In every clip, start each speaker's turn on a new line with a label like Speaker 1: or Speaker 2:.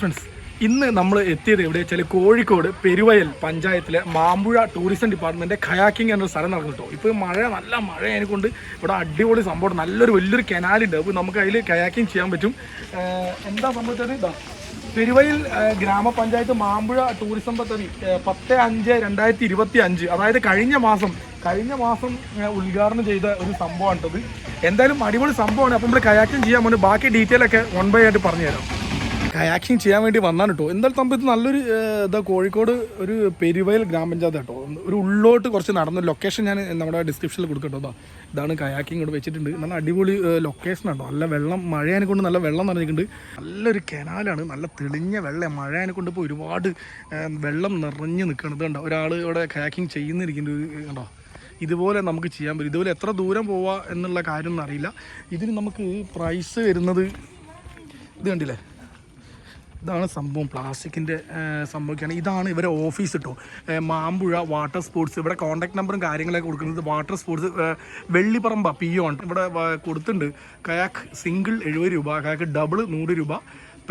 Speaker 1: Friends ഇന്ന് നമ്മൾ എത്തിയത് എവിടെ വെച്ചാൽ കോഴിക്കോട് പെരുവയൽ പഞ്ചായത്തിലെ മാമ്പുഴ ടൂറിസം ഡിപ്പാർട്ട്മെന്റ് ഖയാക്കിംഗ് എന്നൊരു സ്ഥലം നടന്നു കേട്ടോ ഇപ്പോൾ മഴ നല്ല മഴ കൊണ്ട് ഇവിടെ അടിപൊളി സംഭവം നല്ലൊരു വലിയൊരു കനാലുണ്ട് അപ്പോൾ നമുക്ക് അതിൽ കയാക്കിംഗ് ചെയ്യാൻ പറ്റും. എന്താ സംഭവിച്ചത്? ഇതാ പെരുവയിൽ ഗ്രാമപഞ്ചായത്ത് മാമ്പുഴ ടൂറിസം പദ്ധതി പത്ത് അഞ്ച് രണ്ടായിരത്തി ഇരുപത്തി അഞ്ച് അതായത് കഴിഞ്ഞ മാസം കഴിഞ്ഞ മാസം ഉദ്ഘാടനം ചെയ്ത ഒരു സംഭവമാണ് കേട്ടത് എന്തായാലും അടിപൊളി സംഭവമാണ്. അപ്പോൾ നമ്മൾ കയാക്കിംഗ് ചെയ്യാൻ വേണ്ടി ബാക്കി ഡീറ്റെയിൽ ഒക്കെ വൺ ബൈ ആയിട്ട് പറഞ്ഞുതരാം. കയാക്കിങ് ചെയ്യാൻ വേണ്ടി വന്നാണ് കേട്ടോ എന്തായാലും തമ്പത്ത് നല്ലൊരു ഇതാ കോഴിക്കോട് ഒരു പെരുവയൽ ഗ്രാമപഞ്ചായത്ത് കേട്ടോ ഒരു ഉള്ളോട്ട് കുറച്ച് നടന്ന ലൊക്കേഷൻ ഞാൻ നമ്മുടെ ഡിസ്ക്രിപ്ഷനിൽ കൊടുക്കട്ടോ. കേട്ടോ ഇതാണ് കയാക്കിങ് ഇവിടെ വെച്ചിട്ടുണ്ട്. നല്ല അടിപൊളി ലൊക്കേഷൻ ആട്ടോ നല്ല വെള്ളം മഴയനെ കൊണ്ട് നല്ല വെള്ളം നിറഞ്ഞിട്ടുണ്ട്. നല്ലൊരു കനാലാണ് നല്ല തെളിഞ്ഞ വെള്ളം മഴയനെ കൊണ്ട് ഇപ്പോൾ ഒരുപാട് വെള്ളം നിറഞ്ഞ് നിൽക്കുന്നത് കണ്ടോ ഒരാൾ ഇവിടെ കയാക്കിങ് ചെയ്യുന്നിരിക്കുന്നുണ്ട്. കണ്ടോ ഇതുപോലെ നമുക്ക് ചെയ്യാൻ പറ്റും. ഇതുപോലെ എത്ര ദൂരം പോവാ എന്നുള്ള കാര്യമൊന്നും അറിയില്ല. ഇതിന് നമുക്ക് പ്രൈസ് വരുന്നത് ഇത് കണ്ടില്ലേ? ഇതാണ് സംഭവം. പ്ലാസ്റ്റിക്കിന്റെ സംഭവിക്കുകയാണ് ഇതാണ് ഇവരെ ഓഫീസ് കേട്ടോ മാമ്പുഴ വാട്ടർ സ്പോർട്സ്. ഇവിടെ കോൺടാക്ട് നമ്പറും കാര്യങ്ങളൊക്കെ കൊടുക്കുന്നത് water sports Vellipparamba P O ആണ്. ഇവിടെ കൊടുത്തിട്ടുണ്ട്. കയാക്ക് സിംഗിൾ എഴുപത് രൂപ കയാക്ക് ഡബിൾ നൂറ് രൂപ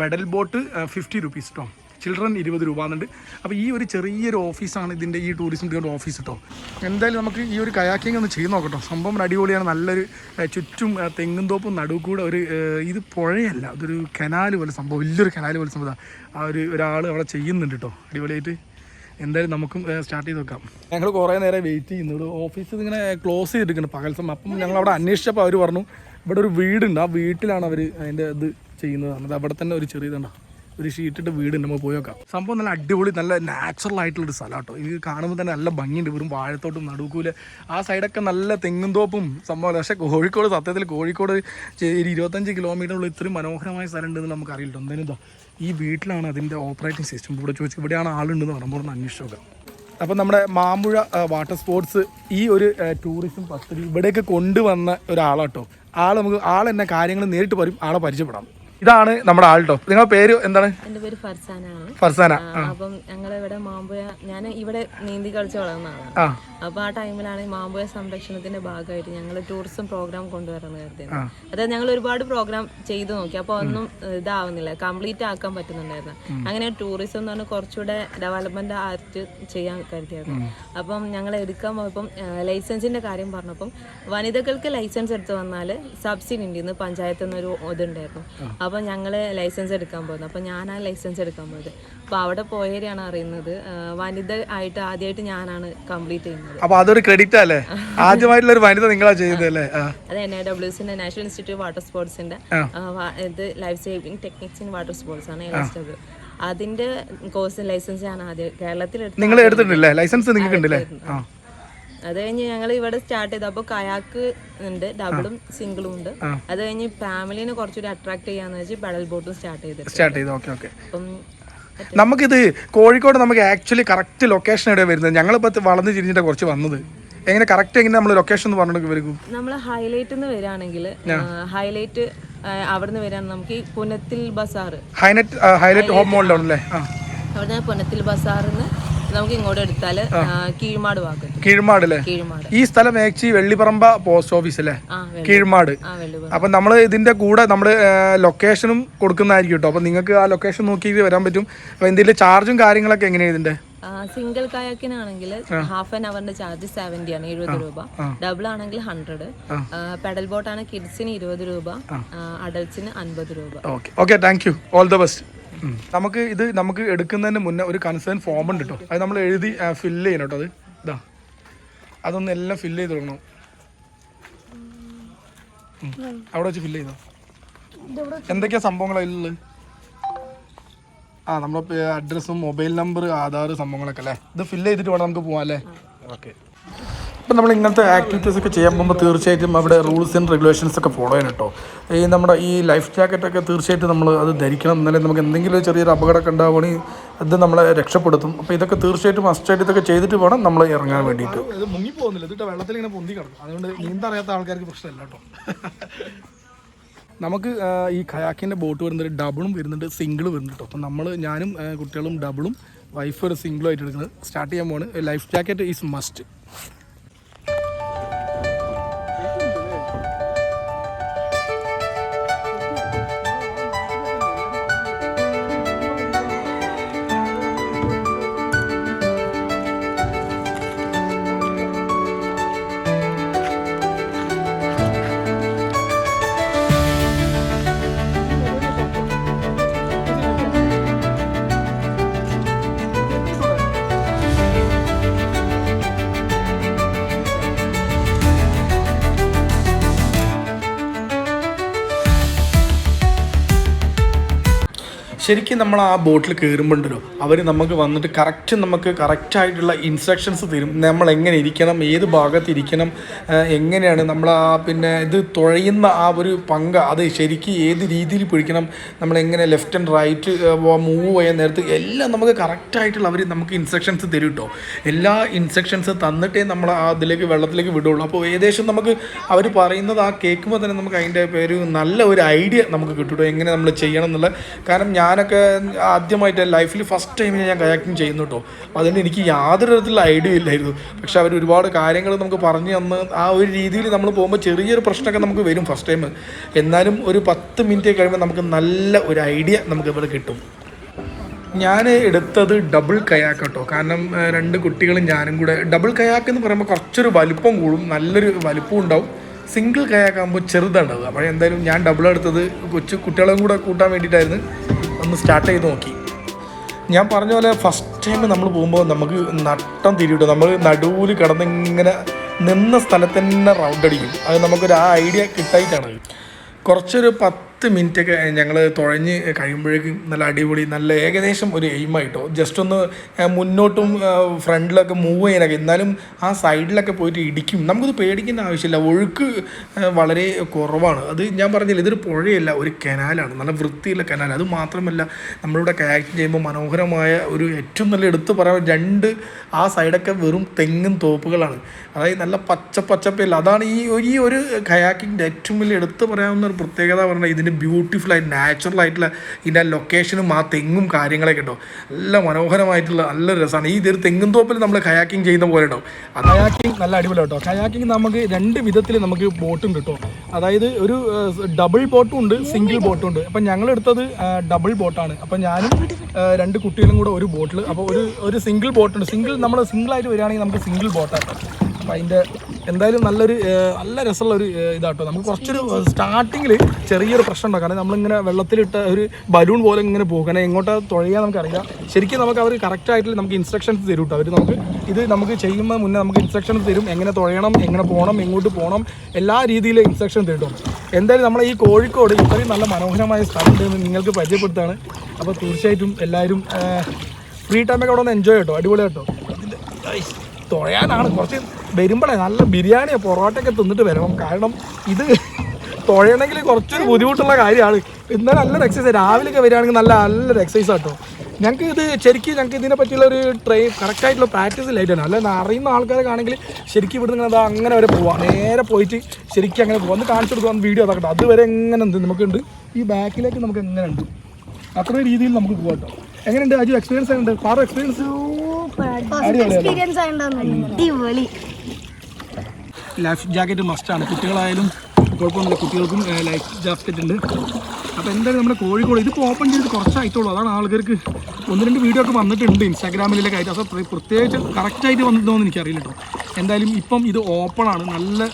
Speaker 1: പെഡൽ ബോട്ട് ഫിഫ്റ്റി റുപ്പീസ് കേട്ടോ ചിൽഡ്രൻ ഇരുപത് രൂപ എന്നുണ്ട്. അപ്പോൾ ഈ ഒരു ചെറിയൊരു ഓഫീസാണ് ഇതിന്റെ ഈ ടൂറിസം ഡിപ്പാർട്ട്മെന്റ് ഓഫീസ് കേട്ടോ എന്തായാലും നമുക്ക് ഈ ഒരു കയാക്കിംഗ് ഒന്ന് ചെയ്ത് നോക്കട്ടോ. സംഭവം അടിപൊളിയാണ്. നല്ലൊരു ചുറ്റും തെങ്ങും തോപ്പും നടുവ് കൂടെ ഒരു ഇത് പുഴയല്ല. അതൊരു കനാല് പോലെ സംഭവം. വലിയൊരു കനാല് പോലെ സംഭവം. ആ ഒരു ഒരാൾ അവിടെ ചെയ്യുന്നുണ്ട് കേട്ടോ അടിപൊളിയായിട്ട്. എന്തായാലും നമുക്കും സ്റ്റാർട്ട് ചെയ്ത് നോക്കാം. ഞങ്ങൾ കുറേ നേരം വെയിറ്റ് ചെയ്യുന്നു. ഇവിടെ ഓഫീസ് ഇങ്ങനെ ക്ലോസ് ചെയ്തിരിക്കുന്നു പകൽ സമയം. അപ്പം ഞങ്ങൾ അവിടെ അന്വേഷിച്ചപ്പോൾ അവർ പറഞ്ഞു ഇവിടെ ഒരു വീടുണ്ട്. ആ വീട്ടിലാണ് അവർ അതിന്റെ ഇത് ചെയ്യുന്നത്. അവിടെ തന്നെ ഒരു ചെറിയതുണ്ടോ ഒരു ഷീറ്റിട്ട് വീട് നമ്മൾ പോയി നോക്കാം. സംഭവം നല്ല അടിപൊളി നല്ല നാച്ചുറൽ ആയിട്ടുള്ളൊരു സ്ഥലം കേട്ടോ. ഇത് കാണുമ്പോൾ തന്നെ നല്ല ഭംഗിയുണ്ട്. വെറും വാഴത്തോട്ടും നടുക്കൂൽ. ആ സൈഡൊക്കെ നല്ല തെങ്ങും തോപ്പും സംഭവം പക്ഷേ കോഴിക്കോട് സത്യത്തിൽ കോഴിക്കോട് ഒരു ഇരുപത്തഞ്ച് കിലോമീറ്ററുള്ള ഇത്രയും മനോഹരമായ സ്ഥലം ഉണ്ടെന്ന് നമുക്ക് അറിയില്ല. എന്തായാലും ഈ വീട്ടിലാണ് അതിന്റെ ഓപ്പറേറ്റിംഗ് സിസ്റ്റം ഇവിടെ ചോദിച്ചു ഇവിടെയാണ് ആളുണ്ടെന്ന് പറയുമ്പോൾ ഒന്ന് അന്വേഷിച്ച് അപ്പം നമ്മുടെ മാമ്പുഴ വാട്ടർ സ്പോർട്സ് ഈ ഒരു ടൂറിസം പദ്ധതി ഇവിടേക്ക് കൊണ്ടുവന്ന ഒരാളാട്ടോ ആൾ നമുക്ക് ആൾ എന്നെ കാര്യങ്ങൾ നേരിട്ട് പറയും. ആളെ പരിചയപ്പെടാം. ഇതാണ് നമ്മുടെ ആൾട്ടോ. നിങ്ങളുടെ പേര് എന്താണ്?
Speaker 2: എന്റെ പേര്
Speaker 1: ഫർസാന.
Speaker 2: ഫർസാന. അപ്പം ഞങ്ങൾ ഇവിടെ മാമ്പുഴ ഞാൻ ഇവിടെ നീന്തി കളിച്ച് വളർന്ന ആളാണ്. അപ്പൊ ആ ടൈമിലാണ് മാമ്പുഴ സംരക്ഷണത്തിന്റെ ഭാഗമായിട്ട് ഞങ്ങൾ ടൂറിസം പ്രോഗ്രാം കൊണ്ടുവരണം കരുതിയത്. അതായത് ഞങ്ങൾ ഒരുപാട് പ്രോഗ്രാം ചെയ്തു നോക്കി. അപ്പൊ ഒന്നും ഇതാവുന്നില്ല. കംപ്ലീറ്റ് ആക്കാൻ പറ്റുന്നുണ്ടായിരുന്നു. അങ്ങനെ ടൂറിസം എന്ന് പറഞ്ഞാൽ കുറച്ചുകൂടെ ഡെവലപ്മെന്റ് ആയിട്ട് ചെയ്യാൻ കരുതിയായിരുന്നു. അപ്പം ഞങ്ങൾ എടുക്കാൻ പോയപ്പം ലൈസൻസിന്റെ കാര്യം പറഞ്ഞപ്പം വനിതകൾക്ക് ലൈസൻസ് എടുത്തു വന്നാൽ സബ്സിഡി ഉണ്ട് ഇന്ന് പഞ്ചായത്തിൽ നിന്നൊരു ഇതുണ്ടായിരുന്നു അപ്പം ഞങ്ങൾ ലൈസൻസ് എടുക്കാൻ പോകുന്നത് അപ്പോൾ ഞാനാണ് ലൈസൻസ് എടുക്കാൻ പോയത്. അപ്പോൾ അവിടെ പോയവരെയാണ് അറിയുന്നത്. വനിത ആയിട്ട് ആദ്യമായിട്ട് ഞാനാണ് കംപ്ലീറ്റ് ചെയ്യുന്നത്.
Speaker 1: അപ്പോൾ അതൊരു ക്രെഡിറ്റ് അല്ലേ? ആദ്യമായിട്ടുള്ള ഒരു വനിത നിങ്ങളാ ചെയ്തല്ലേ അല്ലേ?
Speaker 2: അത് എൻ ഐ ഡബ്ല്യൂസിന്റെ നാഷണൽ ഇൻസ്റ്റിറ്റ്യൂട്ട് വാട്ടർ സ്പോർട്സിന്റെ ഇത് life saving techniques in water sports ആണ് എസ് ഡബ്ല്യു അതിന്റെ കോഴ്സ് ലൈസൻസ് ഞാൻ ആദ്യം കേരളത്തിൽ എടുത്തത്
Speaker 1: നിങ്ങൾ എടുത്തിട്ടില്ലേ? ലൈസൻസ് നിങ്ങൾക്ക് ഉണ്ടല്ലേ ആ.
Speaker 2: അത് കഴിഞ്ഞ് ഞങ്ങൾ ഇവിടെ സ്റ്റാർട്ട് ചെയ്തു. അപ്പോൾ കയാക്ക് ഉണ്ട് ഡബിളും സിംഗിളും ഉണ്ട്. അത് കഴിഞ്ഞ് ഫാമിലിനെ കുറച്ചുകൂടി അട്രാക്ട് ചെയ്യാന്ന് വെച്ച് പെഡൽ ബോട്ടും സ്റ്റാർട്ട് ചെയ്ത്.
Speaker 1: സ്റ്റാർട്ട് ചെയ്തു. ഓക്കെ ഓക്കെ
Speaker 2: അപ്പം
Speaker 1: നമുക്കിത് കോഴിക്കോട് നമുക്ക് ആക്ച്വലി കറക്റ്റ് ലൊക്കേഷൻ എവിടെ വരുന്നത്? ഞങ്ങളിപ്പോൾ വളർന്നു തിരിഞ്ഞിട്ട് കുറച്ച് വന്നത്. എങ്ങനെ കറക്റ്റ് എങ്ങനെ നമ്മൾ ലൊക്കേഷൻ എന്ന് പറഞ്ഞിട്ട് വരും.
Speaker 2: നമ്മൾ ഹൈലൈറ്റ് എന്ന് വരാണെങ്കിൽ ഹൈലൈറ്റ് അവിടുന്ന് വരാൻ നമുക്ക് ഈ Punathil Bazar.
Speaker 1: Highlight highlight home മോളിലാണല്ലേ
Speaker 2: അല്ലേ പുനത്തിൽ ബസാറിന്ന് നമുക്ക് ഇങ്ങോട്ട് എടുത്താൽ കീഴ്മാട് ഭാഗത്ത്.
Speaker 1: കീഴ്മാട്. അല്ലേ ഈ സ്ഥലം ആക്ച്വലി വെള്ളിപ്പറമ്പ പോസ്റ്റ് ഓഫീസ് അല്ലേ? കീഴ്മാട്. അപ്പൊ നമ്മൾ നമ്മൾ ഇതിന്റെ കൂടെ നമ്മൾ ലൊക്കേഷനും കൊടുക്കുന്നതായിരിക്കും കേട്ടോ. അപ്പൊ നിങ്ങൾക്ക് ആ ലൊക്കേഷൻ നോക്കി വരാൻ പറ്റും. അപ്പൊ എന്തെങ്കിലും ചാർജും കാര്യങ്ങളൊക്കെ എങ്ങനെയാണ് ഇതിന്റെ?
Speaker 2: സിംഗിൾ കായാക്കിനാണെങ്കിൽ ഹാഫ് ആൻ അവറിന്റെ ചാർജ് സെവന്റി ആണ് എഴുപത് രൂപ. ഡബിൾ ആണെങ്കിൽ ഹൺഡ്രഡ് പെഡൽ ബോട്ട് ആണ് കിഡ്സിന് ഇരുപത് രൂപ അഡൽസിന് അൻപത് രൂപ.
Speaker 1: Okay okay thank you all the best നമുക്ക് ഇത് നമുക്ക് എടുക്കുന്നതിന് മുന്നേ ഒരു കൺസേൺ ഫോം ഉണ്ട് കേട്ടോ അത് നമ്മൾ എഴുതി ഫില്ല് ചെയ്യണം കേട്ടോ അത്. ഇതാ. അതൊന്ന് എല്ലാം ഫില്ല് ചെയ്ത് തുടങ്ങണം അവിടെ വെച്ച് ഫില്ല് ചെയ്തോ? എന്തൊക്കെയാ സംഭവങ്ങൾ ആ നമ്മുടെ അഡ്രസ്സും മൊബൈൽ നമ്പർ ആധാർ സംഭവങ്ങളൊക്കെ അല്ലേ? ഇത് ഫില്ല് ചെയ്തിട്ട് വേണം നമുക്ക് പോകാം അല്ലേ? ഓക്കെ. ഇപ്പം നമ്മൾ ഇങ്ങനത്തെ ആക്ടിവിറ്റീസ് ഒക്കെ ചെയ്യാൻ പോകുമ്പോൾ തീർച്ചയായിട്ടും അവിടെ റൂൾസ് ആൻഡ് റെഗുലേഷൻസ് ഒക്കെ ഫോളോ ചെയ്യണം കേട്ടോ ഈ നമ്മുടെ ഈ ലൈഫ് ജാക്കറ്റൊക്കെ തീർച്ചയായിട്ടും നമ്മൾ അത് ധരിക്കണം. എന്നാലേ നമുക്ക് എന്തെങ്കിലും ചെറിയൊരു അപകടമൊക്കെ ഉണ്ടാവുകയാണെങ്കിൽ ഇത് നമ്മളെ രക്ഷപ്പെടുത്തും. അപ്പോൾ ഇതൊക്കെ തീർച്ചയായിട്ടും മസ്റ്റായിട്ട് ഇതൊക്കെ ചെയ്തിട്ട് വേണം നമ്മൾ ഇറങ്ങാൻ വേണ്ടിയിട്ട്. ഇത് മുങ്ങി പോകുന്നില്ല. ഇതിട്ട് വെള്ളത്തിൽ ഇങ്ങനെ പൊന്തി കിടക്കും. അതുകൊണ്ട് നീന്തറിയാത്ത ആൾക്കാർക്ക് പ്രശ്നമില്ല കേട്ടോ നമുക്ക് ഈ ഖയാക്കിന്റെ ബോട്ട് വരുന്നത് ഡബിളും വരുന്നുണ്ട്. സിംഗിളും വരുന്നുണ്ട് അപ്പം നമ്മൾ ഞാനും കുട്ടികളും ഡബിളും വൈഫ് ഒരു സിംഗിളും ആയിട്ട് എടുക്കുന്നത്. സ്റ്റാർട്ട് ചെയ്യാൻ പോവാണ്. ലൈഫ് ജാക്കറ്റ് ഈസ് മസ്റ്റ് ശരിക്കും നമ്മൾ ആ ബോട്ടിൽ കയറുമ്പോണ്ടല്ലോ അവർ നമുക്ക് വന്നിട്ട് കറക്റ്റ് നമുക്ക് കറക്റ്റായിട്ടുള്ള ഇൻസ്ട്രക്ഷൻസ് തരും. നമ്മൾ എങ്ങനെ ഇരിക്കണം ഏത് ഭാഗത്ത് ഇരിക്കണം എങ്ങനെയാണ് നമ്മൾ ആ പിന്നെ ഇത് തുഴയുന്ന ആ ഒരു പങ്ക് അത് ശരിക്കും ഏത് രീതിയിൽ പിടിക്കണം നമ്മൾ എങ്ങനെ ലെഫ്റ്റ് ആൻഡ് റൈറ്റ് മൂവ് ചെയ്യാൻ നേരത്ത് എല്ലാം നമുക്ക് കറക്റ്റായിട്ടുള്ള അവർ നമുക്ക് ഇൻസ്ട്രക്ഷൻസ് തരും കേട്ടോ എല്ലാ ഇൻസ്ട്രക്ഷൻസ് തന്നിട്ടേ നമ്മൾ ആ അതിലേക്ക് വെള്ളത്തിലേക്ക് വിടുള്ളൂ. അപ്പോൾ ഏകദേശം നമുക്ക് അവർ പറയുന്നത് ആ കേൾക്കുമ്പോൾ തന്നെ നമുക്ക് അതിന്റെ ഒരു നല്ല ഒരു ഐഡിയ നമുക്ക് കിട്ടും എങ്ങനെ നമ്മൾ ചെയ്യണം എന്നുള്ള. കാരണം ഞാനൊക്കെ ആദ്യമായിട്ട് ലൈഫിൽ ഫസ്റ്റ് ടൈം ഞാൻ കയാക്കിങ് ചെയ്യുന്നു കേട്ടോ അപ്പോൾ അതുകൊണ്ട് എനിക്ക് യാതൊരു തരത്തിലുള്ള ഐഡിയ ഇല്ലായിരുന്നു. പക്ഷെ അവർ ഒരുപാട് കാര്യങ്ങൾ നമുക്ക് പറഞ്ഞു തന്ന് ആ ഒരു രീതിയിൽ നമ്മൾ പോകുമ്പോൾ ചെറിയൊരു പ്രശ്നമൊക്കെ നമുക്ക് വരും ഫസ്റ്റ് ടൈം എന്നാലും ഒരു പത്ത് മിനിറ്റ് കഴിയുമ്പോൾ നമുക്ക് നല്ല ഒരു ഐഡിയ നമുക്ക് ഇവിടെ കിട്ടും. ഞാൻ എടുത്തത് ഡബിൾ കയാക്ക് കേട്ടോ കാരണം രണ്ട് കുട്ടികളും ഞാനും കൂടെ ഡബിൾ കയാക്ക് എന്ന് പറയുമ്പോൾ കുറച്ചൊരു വലുപ്പം കൂടും. നല്ലൊരു വലുപ്പം ഉണ്ടാവും. സിംഗിൾ കയാക്കാകുമ്പോൾ ചെറുതാണ് അപ്പോൾ എന്തായാലും ഞാൻ ഡബിൾ എടുത്തത് കൊച്ചു കുട്ടികളും കൂടെ കൂട്ടാൻ വേണ്ടിയിട്ടായിരുന്നു. ഒന്ന് സ്റ്റാർട്ട് ചെയ്ത് നോക്കി. ഞാൻ പറഞ്ഞ പോലെ ഫസ്റ്റ് ടൈം നമ്മൾ പോകുമ്പോൾ നമുക്ക് നട്ടം തിരിയിട്ടു? നമ്മൾ നടുവിൽ കിടന്ന് ഇങ്ങനെ നിന്ന സ്ഥലത്ത് തന്നെ റൗണ്ട് അടിക്കും. അത് നമുക്കൊരു ആ ഐഡിയ കിട്ടായിട്ടാണ്. കുറച്ചൊരു പത്ത് മിനിറ്റൊക്കെ ഞങ്ങൾ തുഴഞ്ഞ് കഴിയുമ്പോഴേക്കും നല്ല അടിപൊളി നല്ല ഏകദേശം ഒരു എയിമായിട്ടോ ജസ്റ്റ് ഒന്ന് മുന്നോട്ടും ഫ്രണ്ടിലൊക്കെ മൂവ് ചെയ്യാനൊക്കെ. എന്നാലും ആ സൈഡിലൊക്കെ പോയിട്ട് ഇടിക്കും. നമുക്കത് പേടിക്കേണ്ട ആവശ്യമില്ല. ഒഴുക്ക് വളരെ കുറവാണ്. അത് ഞാൻ പറഞ്ഞില്ല ഇതൊരു പുഴയല്ല ഒരു കനാലാണ്. നല്ല വൃത്തിയുള്ള കനാൽ. അത് മാത്രമല്ല നമ്മളിവിടെ കയാക്കിങ് ചെയ്യുമ്പോൾ മനോഹരമായ ഒരു ഏറ്റവും നല്ല എടുത്തു പറയാൻ രണ്ട് ആ സൈഡൊക്കെ വെറും തെങ്ങും തോപ്പുകളാണ്. അതായത് നല്ല പച്ച പച്ചപ്പയില്ല അതാണ് ഈ ഒരു- ഈ ഒരു കയാക്കിങ്ങിന്റെ ഏറ്റവും വലിയ എടുത്തു പറയാവുന്ന ഒരു പ്രത്യേകത പറഞ്ഞാൽ ഇതിന്റെ ബ്യൂട്ടിഫുൾ ബ്യൂട്ടിഫുള്ളായി നാച്ചുറൽ ആയിട്ടുള്ള ഇതിന്റെ ലൊക്കേഷനും ആ തെങ്ങും കാര്യങ്ങളൊക്കെ ഉണ്ടോ നല്ല മനോഹരമായിട്ടുള്ള നല്ല രസമാണ്. ഈ ഇതൊരു തെങ്ങും തോപ്പിൽ നമ്മൾ കയാക്കിങ് ചെയ്യുന്ന പോലെ ഉണ്ടാവും. കയാക്കിങ് നല്ല അടിപൊളി കേട്ടോ കയാക്കിങ് നമുക്ക് രണ്ട് വിധത്തിൽ നമുക്ക് ബോട്ടും കിട്ടും. അതായത് ഒരു ഡബിൾ ബോട്ടും ഉണ്ട് സിംഗിൾ ബോട്ടും ഉണ്ട്. അപ്പം ഞങ്ങൾ എടുത്തത് ഡബിൾ ബോട്ടാണ് അപ്പം ഞാനും രണ്ട് കുട്ടികളും കൂടെ ഒരു ബോട്ടിൽ അപ്പോൾ ഒരു ഒരു സിംഗിൾ ബോട്ടുണ്ട് സിംഗിൾ നമ്മൾ സിംഗിൾ ആയിട്ട് വരികയാണെങ്കിൽ നമുക്ക് സിംഗിൾ ബോട്ടാണ് അതിന്റെ എന്തായാലും നല്ലൊരു നല്ല രസമുള്ള ഒരു ഇതാട്ടോ. നമുക്ക് കുറച്ചൊരു സ്റ്റാർട്ടിങ്ങിൽ ചെറിയൊരു പ്രശ്നം ഉണ്ടാവും കാരണം നമ്മളിങ്ങനെ വെള്ളത്തിലിട്ട ഒരു ബലൂൺ പോലെ ഇങ്ങനെ പോകും. കാരണം എങ്ങോട്ടാ തുഴയാൻ നമുക്കറിയില്ല. ശരിക്കും നമുക്ക് അവർ കറക്റ്റായിട്ട് നമുക്ക് ഇൻസ്ട്രക്ഷൻസ് തരും കേട്ടോ അവർ നമുക്ക് ഇത് നമുക്ക് ചെയ്യുമ്പോൾ മുന്നേ നമുക്ക് ഇൻസ്ട്രക്ഷൻസ് തരും. എങ്ങനെ തുഴയണം എങ്ങനെ പോകണം എങ്ങോട്ട് പോകണം എല്ലാ രീതിയിലും ഇൻസ്ട്രക്ഷൻ തരും എന്തായാലും നമ്മളെ ഈ കോഴിക്കോട് ഇത്രയും നല്ല മനോഹരമായ സ്ഥലം ഉണ്ടെന്ന് നിങ്ങൾക്ക് പരിചയപ്പെടുത്താണ്. അപ്പോൾ തീർച്ചയായിട്ടും എല്ലാവരും ഫ്രീ ടൈമൊക്കെ അവിടെ ഒന്ന് എൻജോയ് കേട്ടോ അടിപൊളി കേട്ടോ തുഴയാനാണ് കുറച്ച് വരുമ്പോഴേ നല്ല ബിരിയാണിയോ പൊറോട്ടയൊക്കെ തിന്നിട്ട് വരണം കാരണം ഇത് തുഴയണമെങ്കിൽ കുറച്ചൊരു ബുദ്ധിമുട്ടുള്ള കാര്യമാണ്. എന്നാലും നല്ലൊരു എക്സസൈസ് രാവിലെയൊക്കെ വരികയാണെങ്കിൽ നല്ല നല്ലൊരു എക്സസൈസ് ആട്ടോ. ഞങ്ങൾക്ക് ഇത് ശരിക്കും ഞങ്ങൾക്ക് ഇതിനെ പറ്റിയുള്ള ഒരു ട്രൈ കറക്റ്റായിട്ടുള്ള പ്രാക്ടീസ് ലൈറ്റാണ് അല്ല അറിയുന്ന ആൾക്കാരൊക്കെ ആണെങ്കിൽ ശരിക്കും ഇവിടെ നിങ്ങൾ അത് അങ്ങനെ വരെ പോവാം. നേരെ പോയിട്ട് ശരിക്കും അങ്ങനെ പോവാം. ഒന്ന് കാണിച്ചു കൊടുക്കാം വീഡിയോ അതാക്കട്ടെ അതുവരെ എങ്ങനെ ഉണ്ട്? നമുക്കുണ്ട്. ഈ ബാക്കിലേക്ക് നമുക്ക് എങ്ങനെ ഉണ്ട്? അത്ര രീതിയിൽ നമുക്ക് പോകാം കേട്ടോ എങ്ങനെയുണ്ട്? അജു എക്സ്പീരിയൻസ് ഉണ്ട് പാറ എക്സ്പീരിയൻസ്
Speaker 3: എക്സ്പീരിയൻസ് അടിപൊളി.
Speaker 1: ലൈഫ് ജാക്കറ്റ് മസ്റ്റാണ് കുട്ടികളായാലും കുഴപ്പമൊന്നുമില്ല. കുട്ടികൾക്കും ലൈഫ് ജാക്കറ്റ് ഉണ്ട്. അപ്പോൾ എന്തായാലും നമ്മുടെ കോഴിക്കോട് ഇതിപ്പോൾ ഓപ്പൺ ചെയ്തിട്ട് കുറച്ചായിട്ടുള്ളൂ. അതാണ് ആൾക്കാർക്ക് ഒന്ന് രണ്ട് വീഡിയോ ഒക്കെ വന്നിട്ടുണ്ട് ഇൻസ്റ്റാഗ്രാമിലൊക്കെ ആയിട്ട്. അപ്പോൾ പ്ര- പ്രത്യേകിച്ച് കറക്റ്റായിട്ട് എന്ന് എനിക്കറിയില്ല കേട്ടോ എന്തായാലും ഇപ്പം ഇത് ഓപ്പണാണ് നല്ല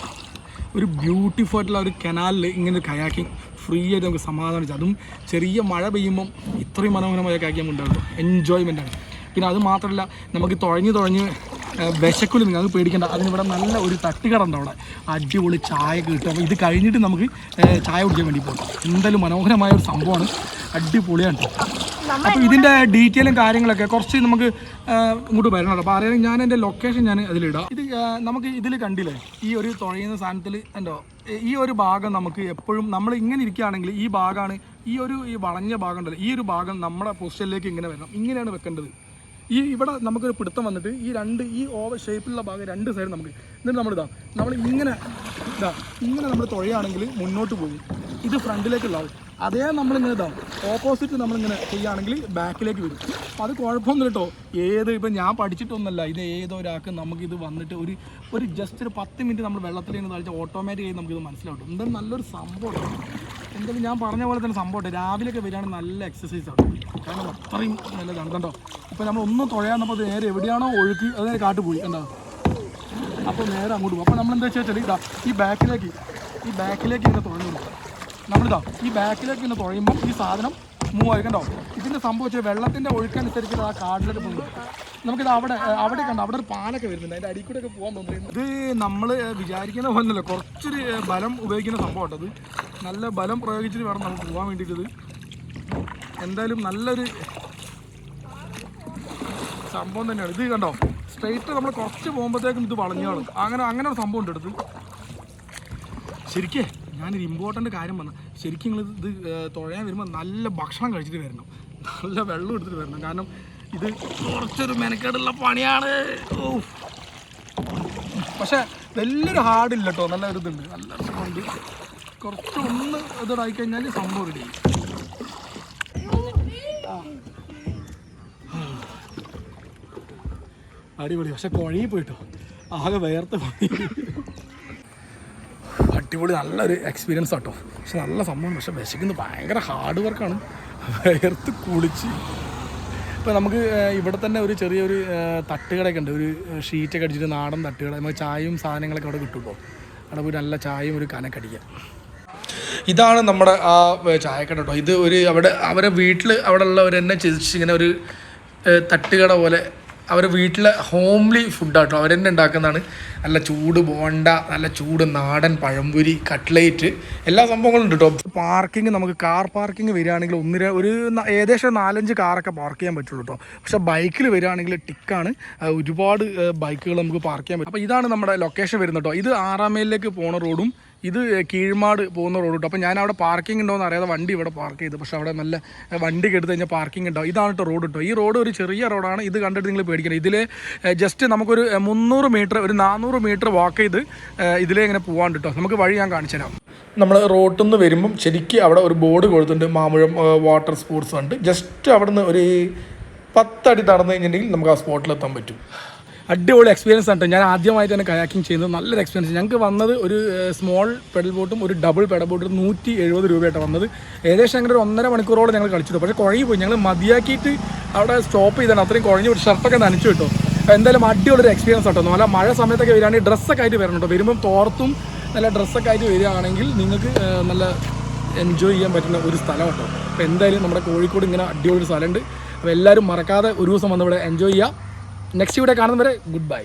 Speaker 1: ഒരു ബ്യൂട്ടിഫുൾ ആയിട്ടുള്ള ഒരു കനാലിൽ ഇങ്ങനെ കയാക്കിങ് ഫ്രീ ആയിട്ട് നമുക്ക് സമാധാനിച്ച്. അതും ചെറിയ മഴ പെയ്യുമ്പം ഇത്രയും മനോഹരമായ കയാക്കിയാൽ ഉണ്ടാകും എൻജോയ്മെന്റ് ആണ്. പിന്നെ അത് മാത്രമല്ല നമുക്ക് തുഴഞ്ഞ് തുഴഞ്ഞ് വിശക്കില്ല നിങ്ങൾ അത് പേടിക്കേണ്ട. അതിനിവിടെ നല്ല ഒരു തട്ടുകട ഉണ്ട് അവിടെ. അടിപൊളി ചായ കിട്ടും. അപ്പോൾ ഇത് കഴിഞ്ഞിട്ട് നമുക്ക് ചായ കുടിക്കാൻ വേണ്ടി പോകും. എന്തായാലും മനോഹരമായ ഒരു സംഭവമാണ്. അടിപൊളിയാണ് അപ്പോൾ ഇതിന്റെ ഡീറ്റെയിലും കാര്യങ്ങളൊക്കെ കുറച്ച് നമുക്ക് ഇങ്ങോട്ട് വരണം അപ്പോൾ അറിയാൻ ഞാൻ എന്റെ ലൊക്കേഷൻ ഞാൻ അതിലിടാം. ഇത് നമുക്ക് ഇതിൽ കണ്ടില്ലേ? ഈ ഒരു തുഴയുന്ന സാധനത്തിൽ എന്തോ ഈ ഒരു ഭാഗം നമുക്ക് എപ്പോഴും നമ്മൾ ഇങ്ങനെ ഇരിക്കുകയാണെങ്കിൽ ഈ ഭാഗമാണ് ഈ ഒരു ഈ വളഞ്ഞ ഭാഗം ഉണ്ടല്ലോ ഈ ഒരു ഭാഗം നമ്മുടെ പൊസിഷനിലേക്ക് ഇങ്ങനെ വരണം. ഇങ്ങനെയാണ് വെക്കേണ്ടത്. ഈ ഇവിടെ നമുക്കൊരു പിടുത്തം വന്നിട്ട് ഈ രണ്ട് ഈ ഓവർ ഷേപ്പിലുള്ള ഭാഗം രണ്ട് സൈഡ് നമുക്ക്. എന്നിട്ട് നമ്മളിതാ നമ്മൾ ഇങ്ങനെ ഇതാ ഇങ്ങനെ നമ്മൾ തുഴയാണെങ്കിൽ മുന്നോട്ട് പോകും. ഇത് ഫ്രണ്ടിലേക്കുള്ള ഫ്രണ്ടിലേക്കുള്ളാവും അതേ നമ്മളിങ്ങനെ ഇതാ ഓപ്പോസിറ്റ് നമ്മളിങ്ങനെ ചെയ്യുകയാണെങ്കിൽ ബാക്കിലേക്ക് വരും. അത് കുഴപ്പമൊന്നും കേട്ടോ. ഏത് ഇപ്പം ഞാൻ പഠിച്ചിട്ടൊന്നുമല്ല. ഇത് ഏതൊരാൾക്ക് നമുക്കിത് വന്നിട്ട് ഒരു ഒരു ജസ്റ്റ് ഒരു പത്ത് മിനിറ്റ് നമ്മൾ വെള്ളത്തിൽ നിന്ന് തളിച്ച് ഓട്ടോമാറ്റിക്കായി നമുക്കിത് മനസ്സിലാവും എന്തായാലും നല്ലൊരു സംഭവം എന്തായാലും ഞാൻ പറഞ്ഞ പോലെ തന്നെ സംഭവം രാവിലെയൊക്കെ വരികയാണെങ്കിൽ നല്ല എക്സസൈസ് ആണ്. കാരണം അത്രയും നല്ലതാണ് കണ്ടോ? ഇപ്പോൾ നമ്മൾ ഒന്നും തുഴയാന്നപ്പോൾ നേരെ എവിടെയാണോ ഒഴുക്കി അത് നേരെ കാട്ടു പോയി കണ്ടോ? അപ്പോൾ നേരെ അങ്ങോട്ട് പോകും അപ്പോൾ നമ്മൾ എന്താ വെച്ചാൽ ഇതാ ഈ ബാക്കിലേക്ക് ഈ ബാക്കിലേക്ക് ഇങ്ങനെ തുഴഞ്ഞു കൊടുക്കും നമ്മളിതാ ഈ ബാക്കിലേക്ക് ഇങ്ങനെ തുഴയുമ്പോൾ ഈ സാധനം മൂവ് ആയി കണ്ടോ? ഇതിന്റെ സംഭവിച്ച വെള്ളത്തിന്റെ ഒഴുക്കനുസരിച്ച് ആ കാടിലേക്ക് പോകുന്നു നമുക്കിത് അവിടെ അവിടെ കണ്ടോ? അവിടെ ഒരു പാലൊക്കെ വരുന്നുണ്ട്. അതിന്റെ അടിക്കൂടെ കൂടെ ഒക്കെ പോകാൻ തോന്നുന്നു. ഇത് നമ്മൾ വിചാരിക്കുന്ന പോലല്ല കുറച്ചൊരു ബലം ഉപയോഗിക്കുന്ന സംഭവം അത്. നല്ല ബലം പ്രയോഗിച്ചിട്ട് വേണം നമുക്ക് പോകാൻ വേണ്ടിയിട്ടത്. എന്തായാലും നല്ലൊരു സംഭവം തന്നെയാണ്. ഇത് കണ്ടോ? സ്ട്രെയിറ്റ് നമ്മൾ കുറച്ച് പോകുമ്പോഴത്തേക്കും ഇത് വളഞ്ഞാണ് അങ്ങനെ അങ്ങനെ ഒരു സംഭവം ഉണ്ട് ശരിക്കേ ഞാനൊരു ഇമ്പോർട്ടന്റ് കാര്യം പറഞ്ഞ ശരിക്കും നിങ്ങൾ ഇത് തുഴയാൻ വരുമ്പോൾ നല്ല ഭക്ഷണം കഴിച്ചിട്ട് വരണം. നല്ല വെള്ളം എടുത്തിട്ട് വരണം. കാരണം ഇത് കുറച്ചൊരു മെനക്കേടുള്ള പണിയാണ്. പക്ഷേ വലിയൊരു ഹാർഡില്ല കേട്ടോ. നല്ല ഒരു ഇതുണ്ട്. നല്ല കുറച്ച് ഒന്ന് ഇതായി കഴിഞ്ഞാൽ സംഭവം റെഡി അടിപൊളി. പക്ഷെ കുഴങ്ങി പോയിട്ടോ. ആകെ വേർത്ത് പോയി. അടിപൊളി നല്ലൊരു എക്സ്പീരിയൻസ് ആട്ടോ. പക്ഷെ നല്ല സംഭവം പക്ഷെ വിശക്കുന്നത് ഭയങ്കര ഹാർഡ് വർക്കാണ് വേർത്ത് കുളിച്ച്. ഇപ്പോൾ നമുക്ക് ഇവിടെ തന്നെ ഒരു ചെറിയൊരു തട്ടുകടയൊക്കെ ഉണ്ട്. ഒരു ഷീറ്റൊക്കെ അടിച്ചിട്ട് നാടൻ തട്ടുകട. നമുക്ക് ചായയും സാധനങ്ങളൊക്കെ അവിടെ കിട്ടും കേട്ടോ അവിടെ പോയി നല്ല ചായയും ഒരു കനക്ക് അടിക്കാം ഇതാണ് നമ്മുടെ ആ ചായക്കട കേട്ടോ. ഇത് ഒരു അവിടെ അവരെ വീട്ടിൽ അവിടെ ഉള്ളവർ തന്നെ ഇങ്ങനെ ഒരു തട്ടുകട പോലെ അവരെ വീട്ടിലെ ഹോംലി ഫുഡാട്ടോ അവർ തന്നെ ഉണ്ടാക്കുന്നതാണ്. നല്ല ചൂട് ബോണ്ട നല്ല ചൂട് നാടൻ പഴംപൊരി കട്ട്ലേറ്റ് എല്ലാ സംഭവങ്ങളും ഉണ്ട് കേട്ടോ. പാർക്കിംഗ് നമുക്ക് കാർ പാർക്കിംഗ് വരികയാണെങ്കിൽ ഒന്നര ഒരു ഏകദേശം നാലഞ്ച് കാറൊക്കെ പാർക്ക് ചെയ്യാൻ പറ്റുള്ളൂ കേട്ടോ. പക്ഷേ ബൈക്കിൽ വരികയാണെങ്കിൽ ടിക്കാണ്. ഒരുപാട് ബൈക്കുകൾ നമുക്ക് പാർക്ക് ചെയ്യാൻ പറ്റും. അപ്പോൾ ഇതാണ് നമ്മുടെ ലൊക്കേഷൻ വരുന്നത് കേട്ടോ. ഇത് ആറാം മൈലിലേക്ക് പോണ റോഡും ഇത് കീഴ്മാട് പോകുന്ന റോഡ് അപ്പോൾ ഞാൻ അവിടെ പാർക്കിംഗ് ഉണ്ടോ എന്ന് അറിയാതെ വണ്ടി ഇവിടെ പാർക്ക് ചെയ്തു. പക്ഷേ അവിടെ നല്ല വണ്ടി എടുത്ത് കഴിഞ്ഞാൽ പാർക്കിംഗ് ഉണ്ടാവും. ഇതാണ് കേട്ടോ റോഡ് കേട്ടോ ഈ റോഡ് ഒരു ചെറിയ റോഡാണ് ഇത് കണ്ടിട്ട് നിങ്ങൾ പേടിക്കണം ഇതിൽ ജസ്റ്റ് നമുക്കൊരു മുന്നൂറ് മീറ്റർ ഒരു നാനൂറ് മീറ്റർ വാക്ക് ചെയ്ത് ഇതിലേ ഇങ്ങനെ പോകാൻ കേട്ടോ നമുക്ക് വഴി ഞാൻ കാണിച്ചു തരാം. നമ്മൾ റോട്ടിൽ നിന്ന് വരുമ്പം ശരിക്കും അവിടെ ഒരു ബോർഡ് കൊടുത്തിട്ടുണ്ട് മാമുഴം വാട്ടർ സ്പോർട്സ് ഉണ്ട് ജസ്റ്റ് അവിടെ നിന്ന് ഒരു പത്തടി നടന്നു കഴിഞ്ഞിട്ടുണ്ടെങ്കിൽ നമുക്ക് ആ സ്പോട്ടിലെത്താൻ പറ്റും. അടിപൊളി എക്സ്പീരിയൻസ് ആണ്. ഞാൻ ആദ്യമായിട്ട് തന്നെ കയാക്കിംഗ് ചെയ്യുന്നത്. നല്ലൊരു എക്സ്പീരിയൻസ് ഞങ്ങൾക്ക് വന്നത് ഒരു സ്മോൾ പെഡൽ ബോട്ടും ഒരു ഡബിൾ പെഡൽ ബോട്ടും നൂറ്റി എഴുപത് രൂപയായിട്ടാണ് വന്നത്. ഏകദേശം അങ്ങനെ ഒരു ഒന്നര മണിക്കൂറോളം ഞങ്ങൾ കളിച്ചിട്ടു പക്ഷേ കുഴഞ്ഞു പോയി ഞങ്ങൾ മതിയാക്കിയിട്ട് അവിടെ സ്റ്റോപ്പ് ചെയ്താണ്. അത്രയും കുഴഞ്ഞു പോയി ഷർട്ടൊക്കെ നനച്ചു കിട്ടും. എന്തായാലും അടിപൊളി ഒരു എക്സ്പീരിയൻസ് ആട്ടോ നല്ല മഴ സമയത്തൊക്കെ വരികയാണെങ്കിൽ ഡ്രസ്സൊക്കെ ആയിട്ട് വരണം കേട്ടോ വരുമ്പം തോർത്തും നല്ല ഡ്രസ്സൊക്കെ ആയിട്ട് വരികയാണെങ്കിൽ നിങ്ങൾക്ക് നല്ല എൻജോയ് ചെയ്യാൻ പറ്റുന്ന ഒരു സ്ഥലം കേട്ടോ അപ്പോൾ എന്തായാലും നമ്മുടെ കോഴിക്കോട് ഇങ്ങനെ അടിപൊളി ഒരു സ്ഥലമുണ്ട്. അപ്പോൾ എല്ലാവരും മറക്കാതെ ഒരു ദിവസം വന്നിവിടെ എൻജോയ് ചെയ്യുക. നെക്സ്റ്റ് വീഡിയോ കാണുന്നവരെ ഗുഡ് ബൈ.